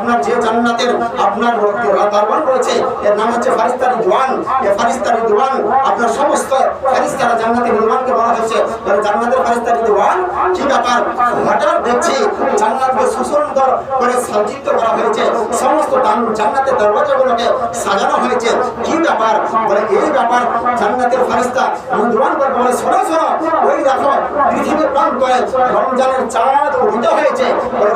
আপনার যে জান্নাতের আপনার দরবার রয়েছে, এর নাম হচ্ছে ফারিস্তারি দোয়ান এই ফারিস্তারি দোয়ান আপনার সমস্ত ফারিস্তারা জান্নাতের নির্মাণকে বলা হয়েছে তাহলে জান্নাতের ফারিস্তারি দোয়ান কি ব্যাপার? হঠাৎ দেখছি জান্নাতকে সুসুন্দর করে সজ্জিত করা হয়েছে। সমস্ত জান্নাতের দরওয়াজাগুলোকে সাজানো হয়েছে। কি ব্যাপার? বলে, এই ব্যাপার জান্নাতের ফারিস্তা দোয়ান বলে শোনো শোনো ওই দেখো পৃথিবীর প্রাণ করে রমজানের চাঁদ উদিত হয়েছে।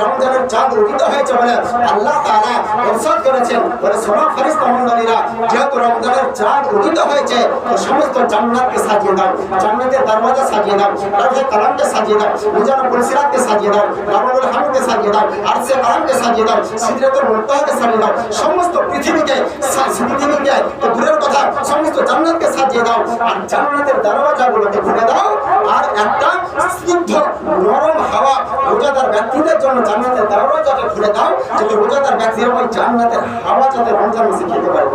রমজানের চাঁদ উদিত হয়েছে বলে আল্লাহ তাআলা ইরশাদ করেছেন। বলে সোনা ফেরেশতা মণ্ডলীরা, যেহেতু রমজানের চাঁদ উদিত হয়েছে সমস্ত জান্নাতকে সাজিয়ে দাও। জান্নাতের দরওয়াজা সাজিয়ে দাও রহে কালামকে সাজিয়ে দাও মিজান পুলসিরাতকে সাজিয়ে দাও রাবুল হামদকে সাজিয়ে দাও, আরশে কালামকে সাজিয়ে দাও, সিদরাতুল মুনতাহাকে সাজিয়ে দাও, সমস্ত পৃথিবীকে সা- পৃথিবীকে তো দূরের কথা, সমস্ত জান্নাতকে সাজিয়ে দাও। আর জান্নাতের দরওয়াজাগুলোকে খুলে দাও আর একটা স্নিগ্ধ নরম হাওয়া রোজাদার ব্যক্তিদের জন্য জান্নাতের দরওয়াজাটা খুলে দাও, যাতে রোজাদার ব্যক্তিরা ওই জান্নাতের হাওয়া যাতে রমজান মাসে খেতে পারে।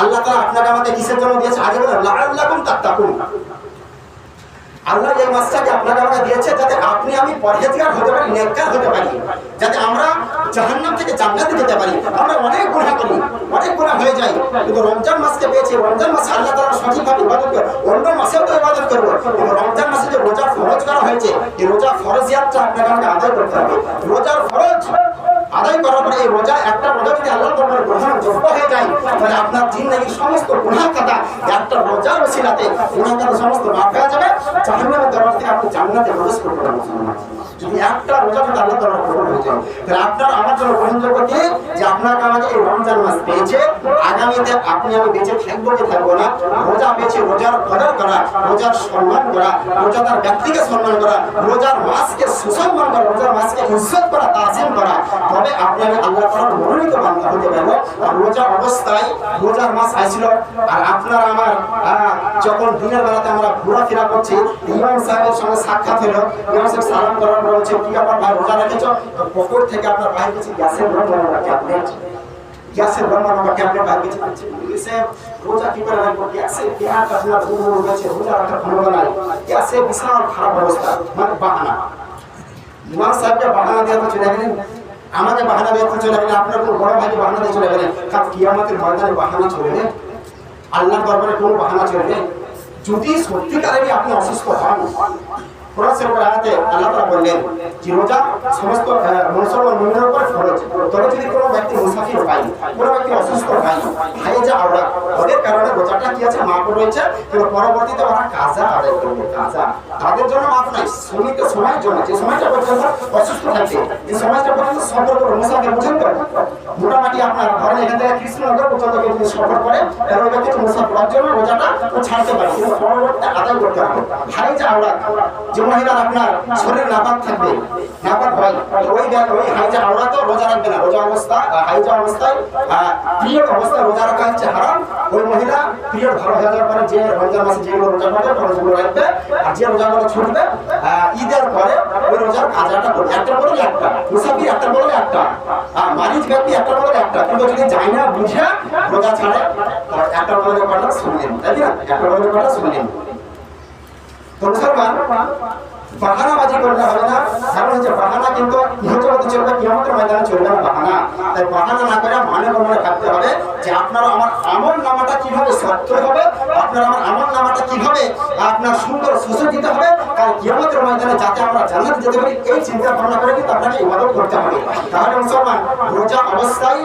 আল্লাহ আপনাকে আমাকে কিসের জন্য দিয়েছে? আগে বলেন, লাআল্লাকুম তাত্তাকুন। আল্লাহ এই মাসটাকে আপনাকে আমাকে দিয়েছে, যাতে আপনি আমি পরহেজগার হতে পারি, নেককার হতে পারি, যাতে আমরা জাহান্নাম থেকে জান্নাতে যেতে পারি। আমরা অনেক গুনাহ করি, অনেক গুনাহ হয়ে যায়। কিন্তু রমজান মাসকে পেয়েছি, রমজান মাসে আল্লাহ তাআলা সঠিকভাবে ইবাদত করে, অন্য মাসেও তো ইবাদত করব। কিন্তু রমজান মাসে যে রোজা ফরজ করা হয়েছে, এই রোজা ফরজিয়াতটা আপনাকে আমাকে আদায় করতে হবে। রোজার ফরজ আদায় করার পরে এই রোজা একটা রোজা যদি আল্লাহ দরবারে গ্রহণযোগ্য হয়ে যায়, তাহলে আপনার জিন্দগির সমস্ত গুনাহ খাতা একটা রোজার ওসিলাতে গুনাহ খাতা সমস্ত মাফ হয়ে যাবে জাহান্নামের দরবার থেকে আপনি জান্নাতে প্রবেশ করতে পারবেন। যদি একটা আপনার আমার মাস বেঁচে রোজার মাসকে সুসম্মান করা, রোজার মাসকে ইজ্জত করা, তাজিম করা। তবে আপনি আমি আল্লাহ তাআলার মনোনীত বান্দা হতে পারব। আর রোজা অবস্থায়, রোজার মাস আসছিল আর আপনার আমার যখন দিনের বেলাতে আমরা ঘোরাফেরা করছি, ইমাম সাহেবের সঙ্গে সাক্ষাৎ হলো। ইমাম সাহেব সালাম করার বলছে কি ব্যাপার ভাই রোজা রেখেছো? তো পকেট থেকে আপনার ভাই কিছু গ্যাসের রং ট্যাবলেট গ্যাসের ব্রহ্মা নামক ট্যাবলেট বাইর কিছু বলছে রোজা কি করে রাখব? গ্যাসে পেঁয়াজ আপনার পুরো রয়েছে, রোজা রাখার ক্ষমতা নাই। গ্যাসে বিশাল খারাপ অবস্থা মানে বাহানা। ইমাম সাহেবকে বাহানা দিয়ে তো চলে গেলেন, আমাকে বাহানা দিয়ে তো চলে গেলেন, আপনার কোনো বড় ভাইকে বাহানা দিয়ে চলে গেলেন। কারণ কিয়ামতের ময়দানে বাহানা চলবে। আল্লাহ দরবারে কোনো বাহানা চলবে। যদি সত্যিকারেরই আপনি অসুস্থ হন আয়াতে আল্লাহ তাআলা বললেন যে রোজা সমস্ত মুসলমান মুমিনের উপর ফরজ। তবে যদি কোনো ব্যক্তি মুসাফির হয়, কোনো ব্যক্তি অসুস্থ হয় যা আওড়া, ওদের কারণে রোজাটা কি আছে মাপ রয়েছে? কিন্তু পরবর্তীতে ওরা কাজা আদায় করবে, কাজা। তাদের জন্য মাপ নাই সীমিত সময়ের জন্য, যে সময়টা পর্যন্ত অসুস্থ এই সময়টা পর্যন্ত সফর করবে মুসাফির বুঝেন তো? মোটামুটি আপনার ধরেন এখান থেকে কৃষ্ণনগর পর্যন্ত সফর করে ব্যক্তি মুসাফির জন্য রোজাটা ছাড়তে পারে, কিন্তু পরবর্তীতে আদায় করতে হবে। খাই যা আওড়া, যে মহিলার আপনার শরীর নাপাক থাকবে। নাপাক হয়। ওই ওই হাইজা আওড়া তো রোজা রাখবে না। রোজা অবস্থা হাইজা অবস্থায় পিরিয়ড অবস্থায় রোজা রাখা হচ্ছে হারাম। ওই মহিলা পিরিয়ড ভালো হয়ে যাওয়ার পরে যে রমজান মাসে যেগুলো রোজা পাবে রোজাগুলো রাখবে। আর যে রোজাগুলো ছুটবে ঈদের পরে ওই রোজার কাজাটা করবে। একটা বদলে একটা, মুসাফির একটা বদলে একটা, আর মারিজ ব্যক্তি একটা বদলে একটা। কিন্তু যদি যায় না, বুঝে রোজা ছাড়ে একটা বদলে কটা শুনলেন তাই না? একটা বদলে কটা শুনলেন তো মুসলমান বাহানাবাজি করলে হবে না কারণ হচ্ছে বাহানা কিন্তু ইহজগতে চলবে কিয়ামতের ময়দানে বাহানা। তাই বাহানা না করে মানে থাকতে হবে যে আপনার আমার আমল নামাটা কীভাবে সত্য হবে আমার আমল নামাটা কীভাবে আপনার সুন্দর সুসজ্জিত হবে কারণ কিয়ামতের ময়দানে যাতে আমরা যেতে পারি, এই চিন্তা ভাবনা করে কিন্তু আপনাকে ইবাদত করতে হবে। তাহলে মুসলমান, রোজা অবস্থায়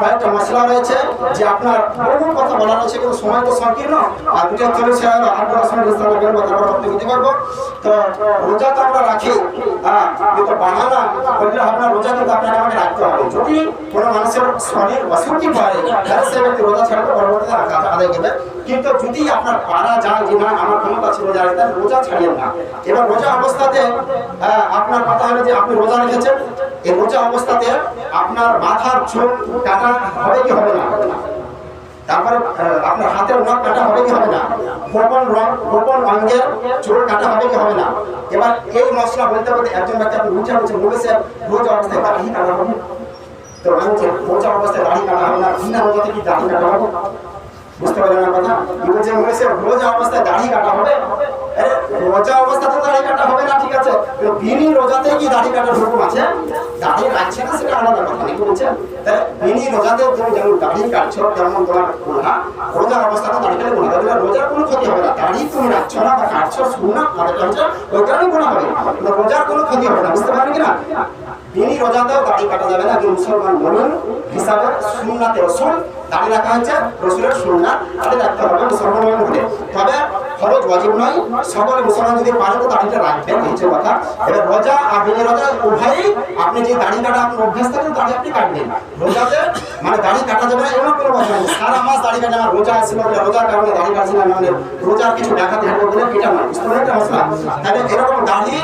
কয়েকটা মশলা রয়েছে যে আপনার বহু কথা বলা রয়েছে সময় তো সংকীর্ণ। আর দুটো চলেছে আর ইসলামের তারপর বক্তব্য দিতে পারব। তো রোজা তো আমরা রাখি হ্যাঁ কিন্তু বাহানা আপনার রোজা কিন্তু আপনাকে আমাকে রাখতে হবে। যদি কোনো মানুষের স্বামীর অসুখী পারে তাহলে সে ব্যক্তি রোজা ছাড়া তো পরবর্তীতে আদায় করবে। কিন্তু যদি আপনার পারা যায়, যে না, আমার ক্ষমতা ছিল যায় তাহলে রোজা ছাড়িয়ে না। এবার রোজা অবস্থাতে আপনার কথা হলো যে আপনি রোজা রেখেছেন। এই রোজা অবস্থাতে আপনার মাথার চোখ কাটা হবে কি হবে না? তারপরে আপনার হাতের কাটা হবে কি হবে না? রং কাটা হবে কি হবে না? এবার এই মশলা বলতে বলতে একজন ব্যক্তি আপনি বলেছে রোজ অবস্থায় কাটা কাটা হবে। তো রোজা অবস্থায় দাড়ি কাটা হবে না, বিনা রোজাতে কি দাড়ি কাটা হবে? বুঝতে পারলেন না কথা? বলছে বলেছে, রোজা অবস্থায় দাড়ি কাটা হবে। রোজা অবস্থাতে দাড়ি কাটা হবে না, ঠিক আছে? বিনি রোজাতে কি দাড়ি কাটার হুকুম আছে? দাড়ি কাটছে না সেটা আলাদা কথা বলছে তুমি যেমন তেমন তোমার রোজার অবস্থাতে দাড়ি কাটলে গুণা তাহলে রোজার কোনো ক্ষতি হবে না। তুমি না বা কাটছো, শুন না তাদের কাছে ওই কারণে গুণা হবে কিন্তু রোজার কোনো ক্ষতি হবে না, বুঝতে পারলেন কি না? বিনি রোজাতেও কাটা যাবে না কি মুসলমান মমিন হিসাবে সুন্নাতে রসুল দাড়ি রাখা রাখতে হবে, মুসলমান তবে ফরজ ওয়াজিব নয়। সকল মুসলমান যদি পারে তো দাড়িটা রাখবেন হচ্ছে কথা। এবার রোজা আর বিনি রোজা উভয়ই আপনি যে দাড়ি কাটা আপনার অভ্যাস থাকেন দাড়ি আপনি কাটবেন। রোজাতে মানে দাড়ি কাটা যাবে না, এমন কোনো কথা নেই। সারা মাস দাড়ি কাটে, আমার রোজা আসছিল রোজার কারণে দাড়ি কাটছি না মানে রোজার কিছু দেখাতে হবে বলে এটা নয়। বুঝতে একটা মশলা। তাহলে এরকম দাড়ি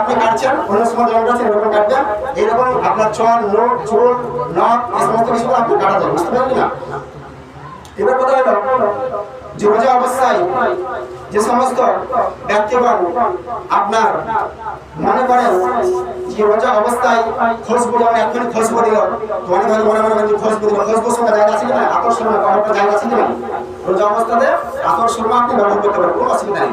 আপনি কাটছেন, অন্য সময় যেমন কাটছেন, এরকম কাটবেন। এরকম আপনার চল নোট, চুল, নখ, এই সমস্ত কিছু আপনি কাটা যাবে, বুঝতে পারলেন না? এবার কথা হলো যে রোজা অবস্থায় যে সমস্ত ব্যক্তিগণ আপনার মনে করেন যে রোজা অবস্থায় খোঁজ বলে আমি খোঁজ দিল মনে হয়তো মনে মনে খোঁজ দিল বসে সঙ্গে জায়গা আছে কিনা? আকর্ষণ জায়গা আছে অবস্থাতে আপনি ব্যবহার করতে পারেন, কোনো অসুবিধা নেই।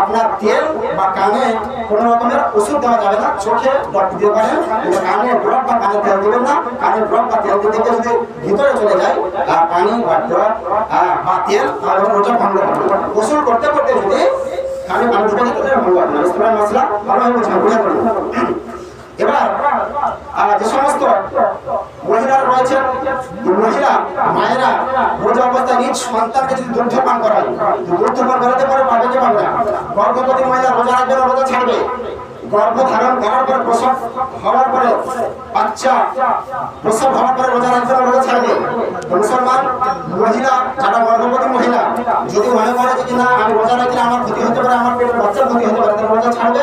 আপনার তেল বা কানে কোনো রকমের ওষুধ দেওয়া যাবে না। চোখে দিতে পারেন কানে ড্রপ বা কানে তেল দেবেন না। কানে ড্রপ বা তেল দিতে যদি ভিতরে চলে যায় আর পানি বা ড্রপ বা তেল, তাহলে হবে গোসল করতে করতে যদি কানে পানি ঢুকে যেতে ভঙ্গ হবে না মশলা ভালোভাবে বুঝে করুন এবার যে সমস্ত মহিলারা রয়েছেন মহিলা, মায়েরা রোজা অবস্থায় নিজ সন্তানকে যদি দুগ্ধ পান করায় তো দুগ্ধ করাতে পারে, পাবে কি পাবে না। গর্ভবতী মহিলা রোজা রাখবে না রোজা ছাড়বে। গর্ভ ধারণ করার পরে প্রসব হওয়ার পরে বাচ্চা প্রসব হওয়ার পরে রোজা রাখবে না রোজা ছাড়বে। মুসলমান, মহিলা, যারা গর্ভবতী মহিলা, যদি মনে করে যে, না, আমি রোজা রাখলে আমার ক্ষতি হতে পারে, আমার পেটের বাচ্চার ক্ষতি হতে পারে তাহলে রোজা ছাড়বে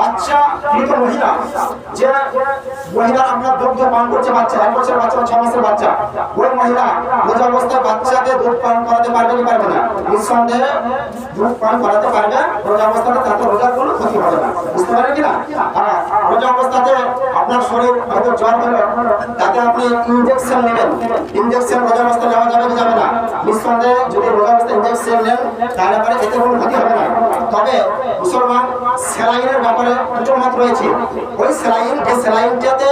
বাচ্চা মৃত মহিলা। যে মহিলা আপনার দুগ্ধ পান করছে, বাচ্চা, এক বছরের বাচ্চা ছ মাসের বাচ্চা। ওই মহিলা রোজা অবস্থায় বাচ্চাকে দুধ পান করাতে পারবে কি পারবে না? নিঃসন্দেহে দুধ পান করাতে পারবে, রোজা অবস্থাতে তাতে রোজার কোনো ক্ষতি হবে না। বুঝতে পারেন কিনা হ্যাঁ রোজা অবস্থাতে আপনার শরীর হয়তো জ্বর হলো তাতে আপনি ইনজেকশন নেবেন। ইনজেকশন রোজা অবস্থায় নেওয়া যাবে কি যাবে না? নিঃসন্দেহে যদি রোজা অবস্থায় ইনজেকশন নেন, তাহলে পরে এতে কোনো ক্ষতি হবে না। তবে মুসলমান স্যালাইনের ব্যাপারে দুটো মত রয়েছে। ওই স্যালাইন যে স্যালাইনটাতে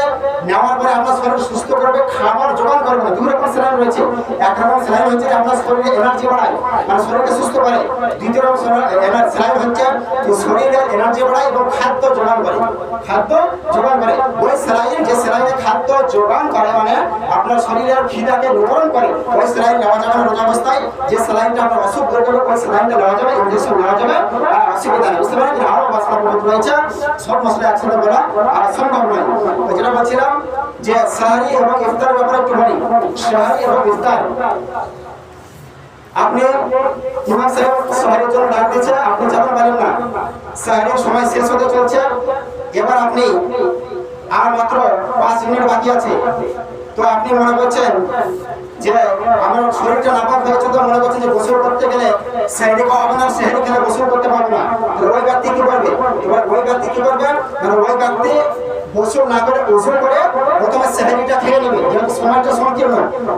নেওয়ার পরে আপনার শরীর সুস্থ করবে, খাবার জোগান করবে না। দুই রকম স্যালাইন রয়েছে। এক রকম স্যালাইন হচ্ছে আপনার শরীরে এনার্জি বাড়ায় মানে শরীরকে সুস্থ করে। দ্বিতীয় রকম স্যালাইন হচ্ছে শরীরে এনার্জি বাড়ায় এবং খাদ্য জোগান করে। খাদ্য জোগান করে। ওই স্যালাইন যে স্যালাইনে খাদ্য জোগান করে মানে আপনার শরীরের খিদাকে নিবারণ করে, ওই স্যালাইন নেওয়া যাবে রোজা অবস্থায়। যে স্যালাইনটা আপনার অসুখ করবে ওই স্যালাইনটা নেওয়া যাবে ইনজেকশন নেওয়া যাবে, আর অসুবিধা নেই। বুঝতে পারেন সব মশলা একসাথে বলা আর সম্ভব নয়। যেটা যে সাহারি এবং ইফতার এবং আপনি ইমাম জন্য ডাক আপনি যেতে পারেন না। সাহারির সময় শেষ হতে চলছে। এবার আপনি আর মাত্র পাঁচ মিনিট বাকি আছে। তো আপনি মনে করছেন যে আমার শরীরটা নাপাক হয়েছে তো করছেন যে গোসল করতে গেলে সাইডে খাওয়া হবে না সাইডে খেলে গোসল করতে পারবে না? ওই ব্যক্তি কি করবে? এবার ওই ব্যক্তি কি করবে? ওই ব্যক্তি গোসল না করে, গোসল করে প্রথমে সেহেরিটা খেয়ে নেবে। যেহেতু সময়টা সংকীর্ণ,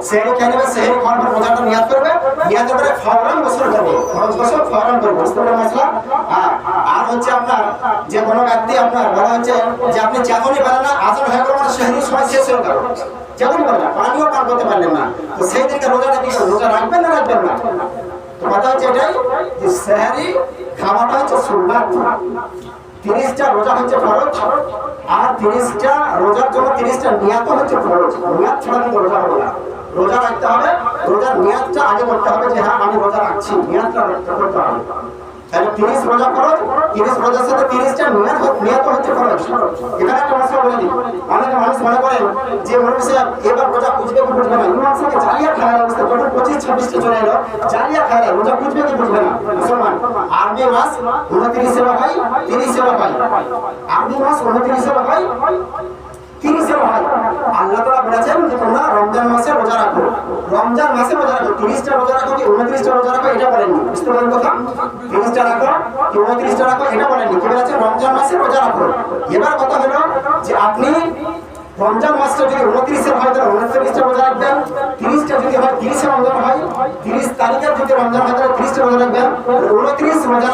সেহেরি খেয়ে নেবে, সেহেরি খাওয়ার পর রোজাটা নিয়াত করবে, নিয়াত করে ফওরান গোসল করবে। ফরজ গোসল, ফওরান করবে, বুঝতে পারলেন মশলা? আর হচ্ছে আপনার যে কোনো আপনার যে আপনি যখনই পারেন না, আজান হয়ে গেল মানে সময় শেষ হয়ে গেল। যখনই পারেন না, পানিও পান করতে পারলেন না। তো সেই দিনকে রোজাটা কি রোজা রাখবেন না রাখবেন না? কথা হচ্ছে এটাই যে সেহারি খাওয়াটা হচ্ছে সুন্নাত। তিরিশটা রোজা হচ্ছে ফরজ, আর তিরিশটা রোজার জন্য তিরিশটা নিয়াত হচ্ছে ফরজ। নিয়াত ছাড়া কিন্তু রোজা হবে না। রোজা রাখতে হবে, রোজার নিয়াতটা আগে করতে হবে যে হ্যাঁ আমি রোজা রাখছি, নিয়াতটা করতে হবে। তাহলে তিরিশ রোজা খরচ তিরিশ রোজার সাথে তিরিশটা হ- নিয়ত হচ্ছে খরচ এখানে একটা মশলা বলে দিই। অনেকে মানুষ মনে করেন যে মনে সাহেব, এবার রোজা খুঁজবে কি বুঝবে না? ইমাম জালিয়া খাওয়ার অবস্থা। যখন পঁচিশ ছাব্বিশটা চলে এলো, জালিয়া খাওয়ার রোজা খুঁজবে কি বুঝবে না? মুসলমান, আরবি মাস উনত্রিশেরও হয় তিরিশেরও হয় আরবি মাস উনত্রিশেরও হয় তিরিশে হয় আল্লাহ রমজান মাসে এটা রমজান মাসে রোজা রাখো। এবার কথা হলো যে আপনি রমজান মাসটা যদি উনত্রিশে হয়, তাহলে উনত্রিশটা রোজা রাখবেন। তিরিশটা যদি হয়, তিরিশে রমজান হয়। তিরিশ তারিখের যদি রমজান হয়, তাহলে তিরিশটা রোজা রাখবেন। উনত্রিশ রোজা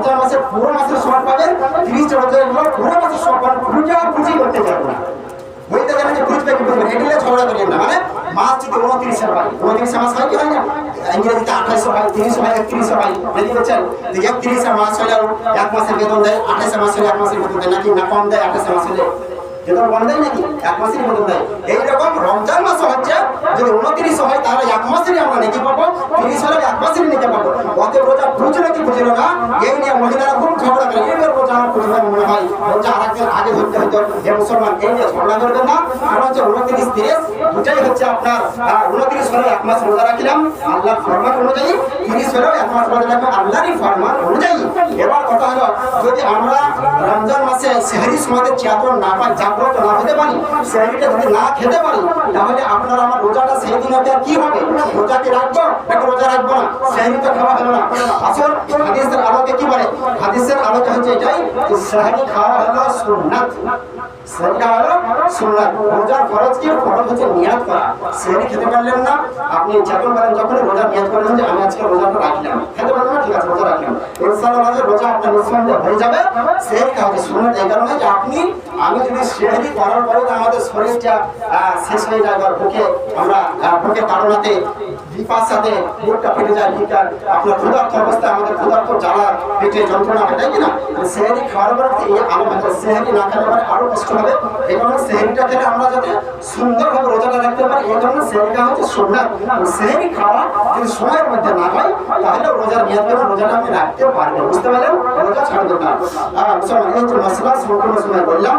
রমজান মাসে পুরো মাসের সব পাবেন তিরিশটা রমজান পুরো মাসের পাবেন খুঁজা খুঁজি করতে যাব না। করিয়েন না। মানে মাস মাস হয় কি হয় না? হয়, তিরিশে হয়, একত্রিশে হয়। বলছেন যে একত্রিশে মাস হলেও এক মাসের বেতন দেয় আঠাশে মাস হলে এক মাসের বেতন দেয়। নাকি না কম দেয় আঠাশে মাস হলে? রমজান মাস হচ্ছে যদি উনত্রিশ হয় তাহলে এক মাসেরই আমরা এক মাসেরই নিতে হচ্ছে আপনার উনত্রিশ হলে এক মাস রোজা রাখলাম। আল্লাহর ফরমান অনুযায়ী তিরিশ হলেও এক মাস রোজা রাখব আল্লাহরই অনুযায়ী। এবার কথা হলো, যদি আমরা রমজান মাসে সেহরি সমাজের চেতন না পাই জাগ্রত না হতে পারি। সেহরিটা যদি না খেতে পারি, তাহলে আপনার আমার রোজাটা সেই দিন আর কি হবে? রোজা কি রাখব নাকি রোজা রাখব না? সেহরি তো খাওয়া হলো না? আসল হাদিসের আলোকে কি বলে? হাদিসের আলোকে হচ্ছে এটাই যে সেহরি খাওয়া হলো সুন্নাত। রোজার কি? হচ্ছে করা। খেতে পারলেন না, আপনি যখন রোজা করলেন যে আমি আজকে রাখলাম। খেতে পারলেন না, ঠিক আছে রাখলাম। রোজা হয়ে যাবে। এই কারণে যে আপনি, আমি যদি সেহরি করার পরে আমাদের শরীরটা শেষ হয়ে যায় বা বুকে আমরা বুকে তাড়নাতে বিপার বুকটা ফেটে যায়, বুকটা আপনার ক্ষুধার্ত অবস্থায় আমাদের ক্ষুধার্ত জ্বালা, পেটে যন্ত্রণা হয়, তাই কি না? খাওয়ার পরে আলো মানে না খেলে পরে আরও কষ্ট হবে। এই কারণে সেহরিটা খেলে আমরা যাতে সুন্দরভাবে রোজাটা রাখতে পারি, এই জন্য সেহরিটা হচ্ছে সুন্দর সেহরি খাওয়া যদি সময়ের মধ্যে না হয়, তাহলে রোজার নিয়ত করে রোজাটা আমি রাখতে পারব বুঝতে পারলেন? রোজা ছাড়বেন না এই যে মশলা সম্পূর্ণ সময় বললাম